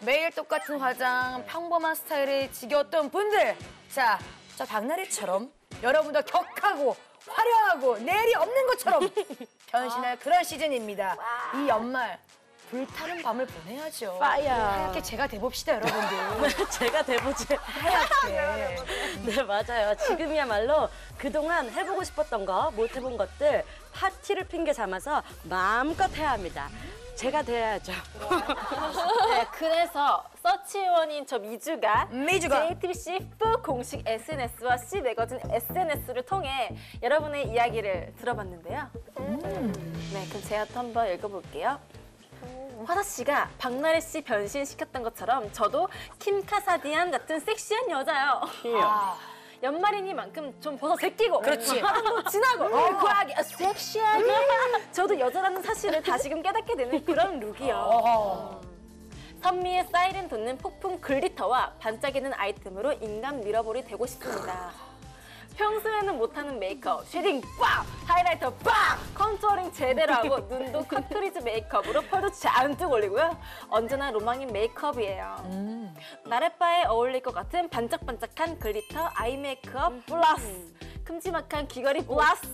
매일 똑같은 화장, 평범한 스타일에 지겨웠던 분들. 자, 저 박나래처럼 여러분도 격하고 화려하고 내일이 없는 것처럼 변신할 그런 시즌입니다. 이 연말 불타는 밤을 보내야죠. 파이어. 하얗게 제가 돼봅시다, 여러분들. 제가 대보지. 하얗게. 네, 맞아요. 지금이야말로 그동안 해보고 싶었던 거, 못 해본 것들, 파티를 핑계 삼아서 마음껏 해야 합니다. 제가 돼야죠. 네, 그래서 서치원인 저 미주가 미주가. JTBC 프 공식 SNS와 C 매거진 SNS를 통해 여러분의 이야기를 들어봤는데요. 네, 그럼 제가 또 한번 읽어볼게요. 화사 씨가 박나래 씨 변신시켰던 것처럼 저도 킴 카사디안 같은 섹시한 여자요. 아, 연말이니만큼 좀 벗어 제끼고 그렇지. 진하고 얼굴하게 아, 섹시하게 저도 여자라는 사실을 다시금 깨닫게 되는 그런 룩이요. 어. 선미의 사이렌 돋는 폭풍 글리터와 반짝이는 아이템으로 인간 미러볼이 되고 싶습니다. 평소에는 못하는 메이크업, 쉐딩 빡! 하이라이터 빡! 컨투어링 제대로 하고 눈도 컷크리즈 메이크업으로 펄도 잔뜩 올리고요. 언제나 로망인 메이크업이에요. 나래바에 어울릴 것 같은 반짝반짝한 글리터 아이 메이크업 플러스 큼지막한 귀걸이 플러스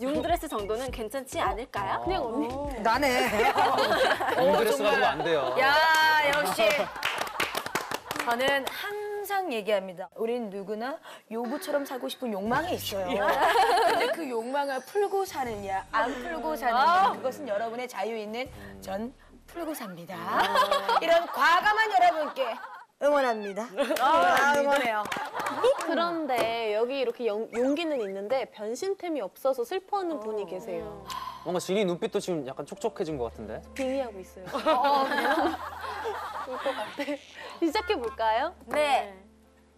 융드레스 정도는 괜찮지 않을까요? 그냥 언니. 나네. 엉드레스 가지고 안 돼요. 야, 역시. 저는 항상 얘기합니다. 우린 누구나 요부처럼 살고 싶은 욕망이 있어요. 근데 그 욕망을 풀고 사느냐, 안 풀고 사느냐, 그것은 여러분의 자유 있는 전 풀고 삽니다. 이런 과감한 여러분께 응원합니다. 아, 응원해요. 그런데 여기 이렇게 영- 용기는 있는데 변신템이 없어서 슬퍼하는 분이 계세요. 뭔가 진이 눈빛도 지금 약간 촉촉해진 것 같은데? 빙의하고 있어요. 이거 같아. 시작해 볼까요? 네.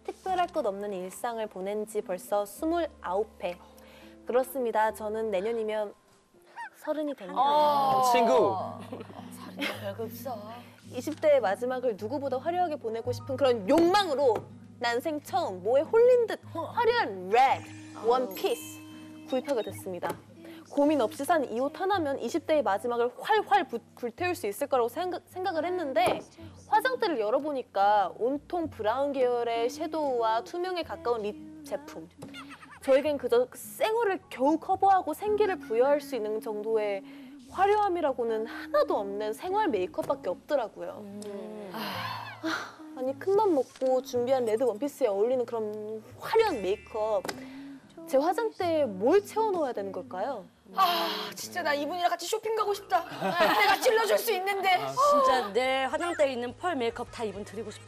특별할 것 없는 일상을 보낸 지 벌써 29회. 그렇습니다. 저는 내년이면 서른이 됩니다. 어, 친구! 별거 없어. 20대의 마지막을 누구보다 화려하게 보내고 싶은 그런 욕망으로 난생 처음 모에 홀린 듯 화려한 red 원피스 구입하게 됐습니다. 고민 없이 산 이 옷 하나면 20대의 마지막을 활활 부- 불태울 수 있을 거라고 생각, 생각을 했는데 화장대를 열어보니까 온통 브라운 계열의 섀도우와 투명에 가까운 립 제품. 저에겐 그저 생얼을 겨우 커버하고 생기를 부여할 수 있는 정도의 화려함이라고는 하나도 없는 생활 메이크업밖에 없더라고요. 아, 아니 큰맘 먹고 준비한 레드 원피스에 어울리는 그런 화려한 메이크업 제 화장대에 뭘 채워 넣어야 되는 걸까요? 아, 진짜 나 이분이랑 같이 쇼핑 가고 싶다. 내가 찔러줄 수 있는데. 진짜 내 화장대에 있는 펄 메이크업 다 이분 드리고 싶다.